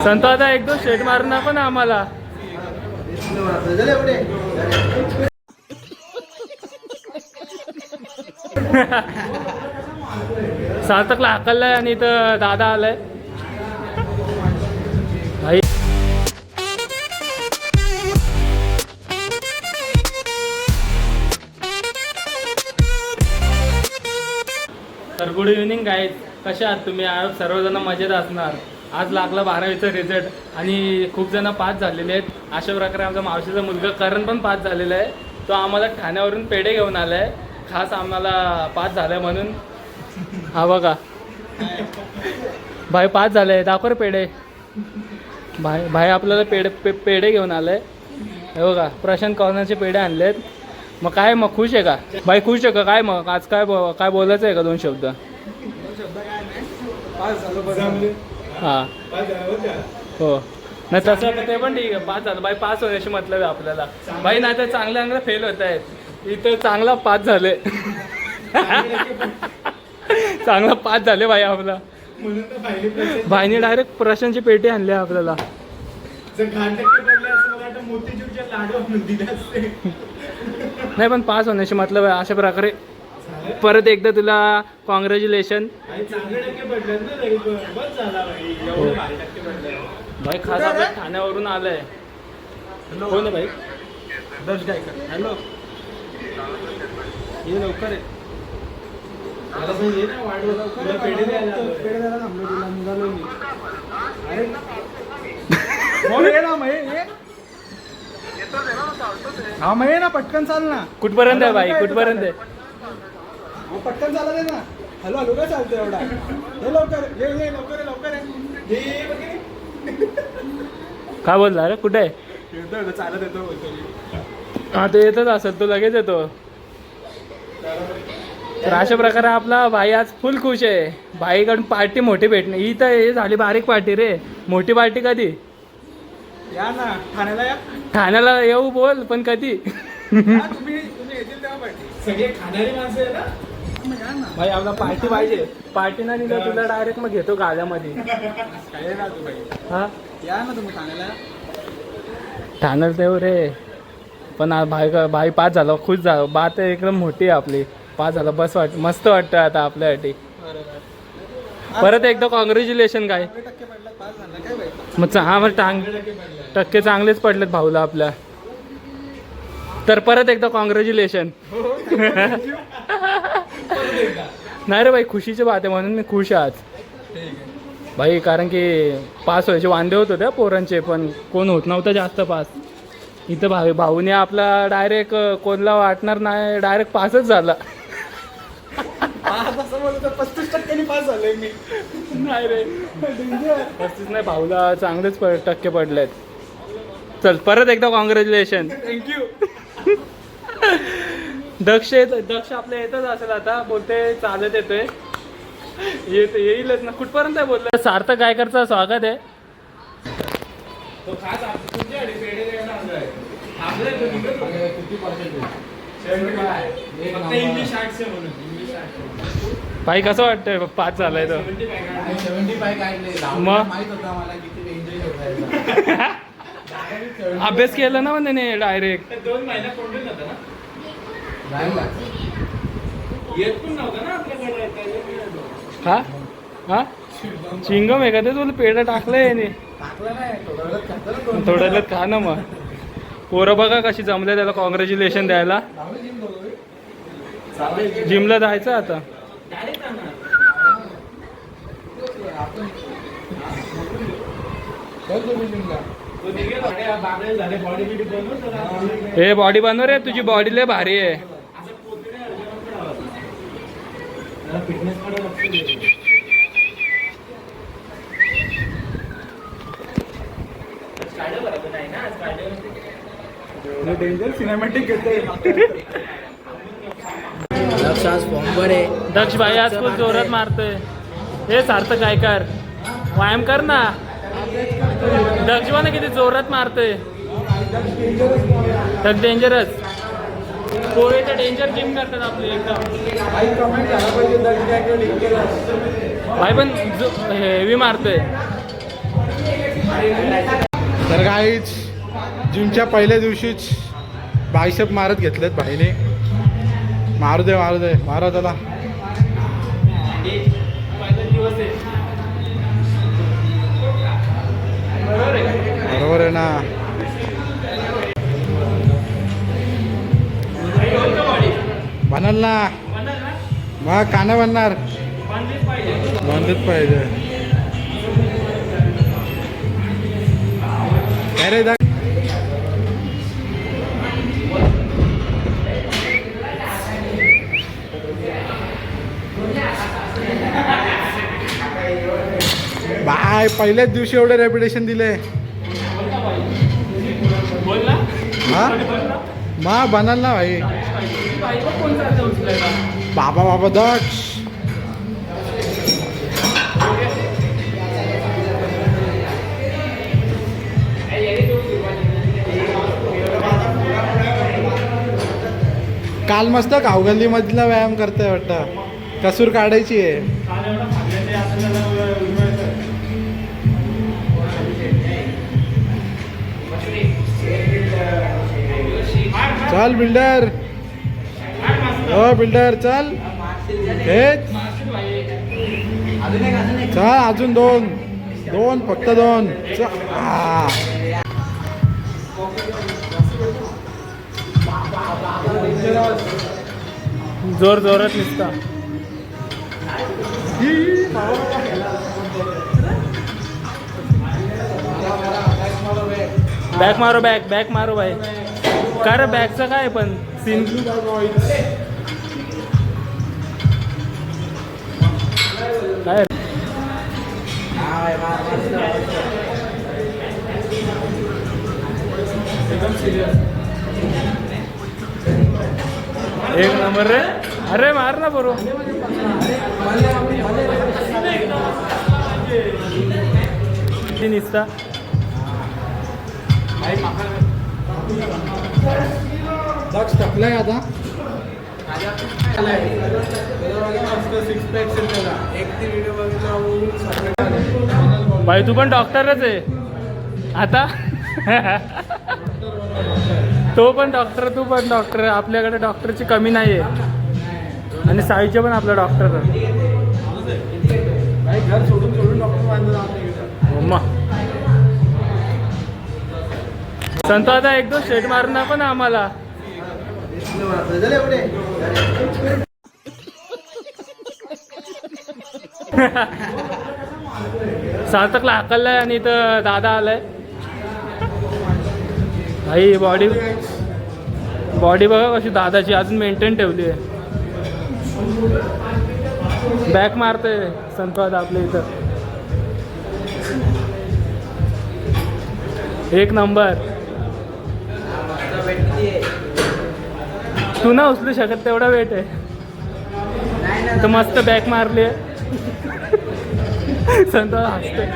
संत आता एक दोन शेट मारून पण आम्हाला. सार्थकला हाकललाय आणि इथं दादा आलाय. भाई तर गुड इव्हनिंग गाईज कसे आहात तुम्ही? सर्वजण मजेत असणार. आज लागला बारावीचा रिझल्ट आणि खूप जण पास झालेले आहेत. अशा प्रकारे आमचा मावशीचा मुलगा करण पण पास झालेला आहे. तो आम्हाला ठाण्यावरून पेढे घेऊन आला आहे खास आम्हाला पास झाला म्हणून. हा बघा. भाई पास झाले दाखवर पेढे. भाई भाई आपल्याला पेढे पे पेढे घेऊन आलाय. हे बघा प्रशांत कॉर्नरचे पेढे आणलेत. मग काय मग खुश आहे का? भाई खुश आहे का? काय मग? आज काय बो- काय बोलायचं आहे का दोन शब्द? हां. हो. नाही तसं ते पण ठीक आहे. पास झालं. बाई पास होण्याशी मतलब आहे आपल्याला. बाई नाही तर चांगले चांगले फेल होत आहेत. इथं चांगला पास झाले. चांगला पास झाले बाई आपला. भाईने डायरेक्ट प्रशांतची पेटी आणली आपल्याला. नाही पण पास होण्याशी मतलब आहे. अशा प्रकारे परत एकदा तुला कॉंग्रॅच्युलेशन भाई खास आपल्या ठाण्यावरून आलंय. कोण आहे भाई? दर्श गायकर. हॅलो. ये लवकर आहे ना हो ना. हा मग ये ना पटकन चाल ना. कुठपर्यंत आहे भाई? कुठपर्यंत आहे? हा, पटकन चालत आहे ना. हॅलो हॅलो काय चालतं एवढा? ये लवकर ये ये लवकर ये लवकर ये. ये ये बघ ये. काय बोलला रे? कुठे? आहे येतो येतो चालत येतो बोलतो हा तो येतच असेल तो लगेच येतो. तर अशा प्रकारे आपला भाई आज फुल खुश आहे. भाईकडून पार्टी मोठी भेटणे. ही तर हे झाली बारीक पार्टी रे. मोठी पार्टी कधी? या ना ठाण्याला या. ठाण्याला येऊ बोल पण कधी? हा, तुम्ही तुम्ही येतील तेव्हा पाहिजे सगळे खाणारी माणसं आहे ना? भाई आपला पार्टी पाहिजे. पार्टी नाही दिलं तुला डायरेक्ट मग घेतो गाड्यामध्ये काय ना तू भाई? हा? या ना तुम्ही ठाण्याला. ठाण्याला येऊ रे पण भाई भाई पाच झाला खुश झालो. बात एकदम मोठी आहे आपली. पाच झाला बस वाट मस्त वाटतं आता आपल्यासाठी. परत एकदा कॉंग्रॅच्युलेशन काय? नव्वद टक्के पडला पास झाला काय बाई मग चा- हा मग टांग टक्के चांगलेच पडलेत भाऊला आपल्या. तर परत एकदा कॉंग्रॅच्युलेशन नाही रे भाई खुशीची बात आहे म्हणून मी खुश आहे आज. ठीक आहे भाई कारण की पास व्हायचे वांदे होत होते पोरांचे पण कोण होत नव्हतं जास्त पास. इथं भाऊ भाऊने आपला डायरेक्ट कोणला वाटणार नाही डायरेक्ट पासच झाला. पस्तीस टक्क्यांनी पास झालोय मी. नाही रे पस्तीस नाही भाऊला चांगलेच टक्के पडलेत. चल परत एकदा कॉंग्रॅच्युलेशन थँक्यू दक्ष येत दक्ष आपल्या येतच असेल आता. बोलते चालत येतोय. येत येईलच ना. कुठपर्यंत आहे बोललं सार्थक गायकरचं स्वागत आहे. इंग्लिश आर्ट्स आहे. म्हणून. इंग्लिश आर्ट्स भाई कसं वाटतंय? पाच झालाय तो. फाय मग? माहीत होता मला किती एन्जॉय होता अभ्यास केला ना त्याने डायरेक्ट दोन महिन्या कोंडून जातं ना? हा? हा? चिंगम आहे का ते? तुला पेढा टाकलंय याने. टाकलं नाही थोडं वेळात खातं ना दोन. थोड्या वेळात खा ना मग. पोरं बघा कशी जमले त्याला कॉंग्रॅच्युलेशन द्यायला. जिमला जायचं आता. हे बॉडी बनव रे तुझी बॉडी लय भारी आहे. लक्ष दे दक्ष भाई आज खूप जोरात मारतोय. हे सार्थक गायकर व्यायाम कर ना. दक्ष ना किती जोरात मारतोय. दक्ष डेंजरस पोरे तर डेंजर जिम करतात आपले एकदम. भाई पण हेवी मारतोय. तर काहीच जिमच्या पहिल्या दिवशीच बायसेप मारत घेतलेत भाईने. मारू दे मारू दे मारा त्याला? बरोबर आहे ना. बनाल ना? मग काना बनणार. बनलीच पाहिजे. दा बाय पहिल्याच दिवशी एवढे रेप्युटेशन दिले हा? मा बनाल ना भाई. बाबा बाबा दक्ष. काल मस्त गावगल्ली मधला व्यायाम करतोय वाटतं. कसूर काढायची आहे. चल बिल्डर. हो बिल्डर चल. हेच. चल अजून दोन. दोन फक्त दोन. जोर जोरात निसता. बॅक मारो बॅक बॅक मारो बाय काय रे बॅकचं काय पण? सीन. काय? एक नंबर रे. अरे मार ना बरो निसता? दक्ष टाकलाय आता. भाई तू पण डॉक्टरच आहे. आता? तो पण डॉक्टर तू पण डॉक्टर आपल्याकडे डॉक्टरची कमी नाही आहे आणि साईचे पण आपला डॉक्टर घर सोडून सोडून डॉक्टर संतो आता एक दोन शेट मारून ना पण आम्हाला. सार्थकला हाकललाय आणि इथं दादा आलाय. भाई बॉडी बॉडी बघा कशी दादाची अजून मेंटेन ठेवली आहे. बॅक मारतोय संतवाद आपल्या इथं. एक नंबर तू ना उचलू शकत तेवढा वेट आहे. तर मस्त बॅक मारली आहे. संत हसते